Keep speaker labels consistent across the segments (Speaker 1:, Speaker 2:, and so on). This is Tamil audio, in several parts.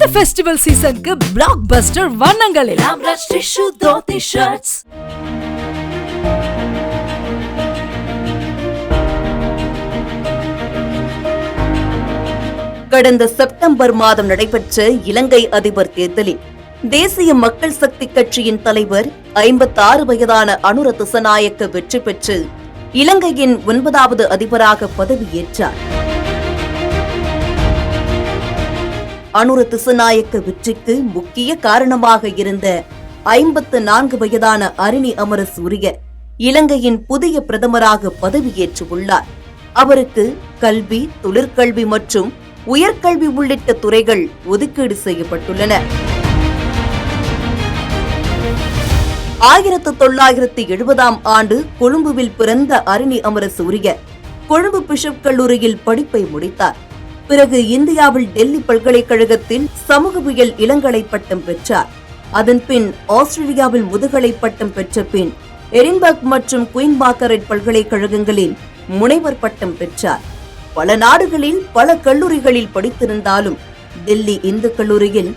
Speaker 1: இந்த ஃபெஸ்டிவல் சீசனுக்கு பிளாக் பஸ்டர் வண்ணங்களில். ராம்ராஜ் தோத்தி ஷர்ட்ஸ்
Speaker 2: கடந்த செப்டம்பர் மாதம் நடைபெற்ற இலங்கை அதிபர் தேர்தலில் தேசிய மக்கள் சக்தி கட்சியின் தலைவர் ஐம்பத்தாறு வயதான அனுர திசநாயக்க வெற்றி பெற்று இலங்கையின் ஒன்பதாவது அதிபராக பதவியேற்றார். அனுர திசநாயக்க வெற்றிக்கு முக்கிய காரணமாக இருந்த ஐம்பத்து நான்கு வயதான அரிணி அமர சூரிய இலங்கையின் புதிய பிரதமராக பதவியேற்றுள்ளார். அவருக்கு கல்வி தொழிற்கல்வி மற்றும் உயர்கல்வி உள்ளிட்ட துறைகள் ஒதுக்கீடு செய்யப்பட்டுள்ளன. ஆயிரத்து தொள்ளாயிரத்து எழுபதாம் ஆண்டு கொழும்புவில் பிறந்த அரிணி அமர சூரிய கொழும்பு பிஷப் கல்லூரியில் படிப்பை முடித்தார். பிறகு இந்தியாவில் டெல்லி பல்கலைக்கழகத்தில் சமூகவியல் இளங்கலை பட்டம் பெற்றார். அதன் பின் ஆஸ்திரேலியாவில் முதுகலை பட்டம் பெற்ற பின் எரின்பர்க் மற்றும் குயின்பாக்கரெட் பல்கலைக்கழகங்களில் முனைவர் பட்டம் பெற்றார். பல நாடுகளில் பல கல்லூரிகளில் படித்திருந்தாலும் டெல்லி இந்து கல்லூரியில்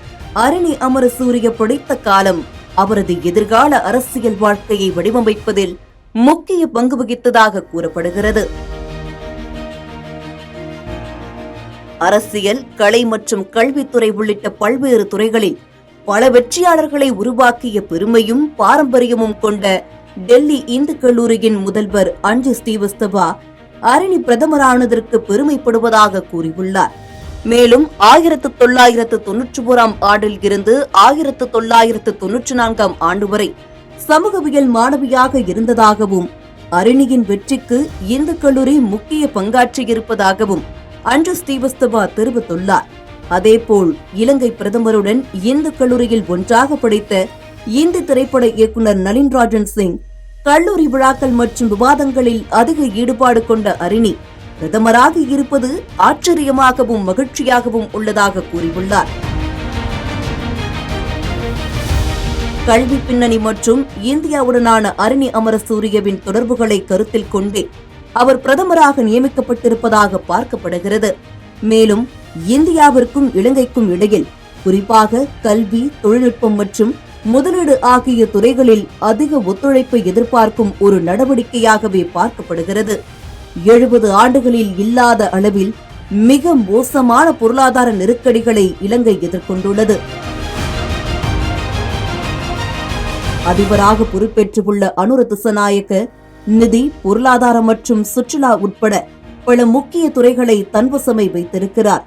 Speaker 2: அரணி அமர சூரிய படித்த காலம் அவரது எதிர்கால அரசியல் வாழ்க்கையை வடிவமைப்பதில் முக்கிய பங்கு வகித்ததாக கூறப்படுகிறது. அரசியல் கலை மற்றும் கல்வித்துறை உள்ளிட்ட பல்வேறு துறைகளில் பல வெற்றியாளர்களை உருவாக்கிய பெருமையும் பாரம்பரியமும் கொண்ட டெல்லி இந்து கல்லூரியின் முதல்வர் அஞ்சு ஸ்ரீவஸ்தவா அரணி பிரதமரானதற்கு பெருமைப்படுவதாக கூறியுள்ளார். மேலும் ஆயிரத்து தொள்ளாயிரத்து தொன்னூற்றி ஓராம் ஆண்டில் இருந்து ஆயிரத்து தொள்ளாயிரத்து தொன்னூற்றி நான்காம் ஆண்டு வரை சமூகவியல் மாணவியாக இருந்ததாகவும் அரணியின் வெற்றிக்கு இந்து கல்லூரி முக்கிய பங்காற்றியிருப்பதாகவும் அன்று ஸ்ரீவஸ்தவா தெரிவித்துள்ளார். அதேபோல் இலங்கை பிரதமருடன் இந்து கல்லூரியில் ஒன்றாக படித்த இந்தி திரைப்பட இயக்குனர் நளின்ராஜன் சிங் கல்லூரி விழாக்கள் மற்றும் விவாதங்களில் அதிக ஈடுபாடு கொண்ட அரிணி பிரதமராக இருப்பது ஆச்சரியமாகவும் மகிழ்ச்சியாகவும் உள்ளதாக கூறியுள்ளார். கல்வி பின்னணி மற்றும் இந்தியாவுடனான அரிணி அமர சூரியவின் தொடர்புகளை கருத்தில் கொண்டே அவர் பிரதமராக நியமிக்கப்பட்டிருப்பதாக பார்க்கப்படுகிறது. மேலும் இந்தியாவிற்கும் இலங்கைக்கும் இடையில் குறிப்பாக கல்வி தொழில்நுட்பம் மற்றும் முதலீடு ஆகிய துறைகளில் அதிக ஒத்துழைப்பை எதிர்பார்க்கும் ஒரு நடவடிக்கையாகவே பார்க்கப்படுகிறது. எழுபது ஆண்டுகளில் இல்லாத அளவில் மிக மோசமான பொருளாதார நெருக்கடிகளை இலங்கை எதிர்கொண்டுள்ளது. அதிபராக பொறுப்பேற்றுள்ள அனுர திசநாயக்க நிதி பொருளாதார மற்றும் சுற்றுலா உட்பட பல முக்கிய துறைகளை தன்வசமை வைத்திருக்கிறார்.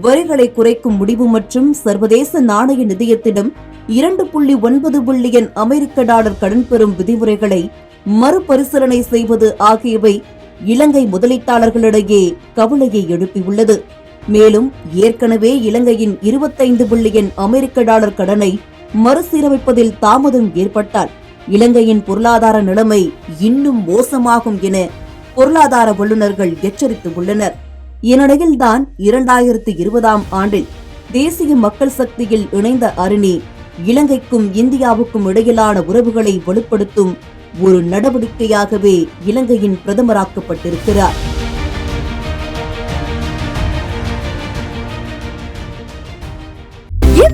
Speaker 2: வரிகளை குறைக்கும் முடிவு மற்றும் சர்வதேச நாணய நிதியத்திடம் இரண்டு புள்ளி ஒன்பது பில்லியன் அமெரிக்க டாலர் கடன் பெறும் விதிமுறைகளை மறுபரிசீலனை செய்வது ஆகியவை இலங்கை முதலீட்டாளர்களிடையே கவலையை எழுப்பியுள்ளது. மேலும் ஏற்கனவே இலங்கையின் இருபத்தைந்து பில்லியன் அமெரிக்க டாலர் கடனை மறுசீரமைப்பதில் தாமதம் ஏற்பட்டால் இலங்கையின் பொருளாதார நிலைமை இன்னும் மோசமாகும் என பொருளாதார வல்லுநர்கள் எச்சரித்துள்ளனர் இந்நிலையில்தான் இரண்டாயிரத்து இருபதாம் ஆண்டில் தேசிய மக்கள் சக்தியில் இணைந்த அருணி இலங்கைக்கும் இந்தியாவுக்கும் இடையிலான உறவுகளை வலுப்படுத்தும் ஒரு நடவடிக்கையாகவே இலங்கையின் பிரதமராக்கப்பட்டிருக்கிறார்.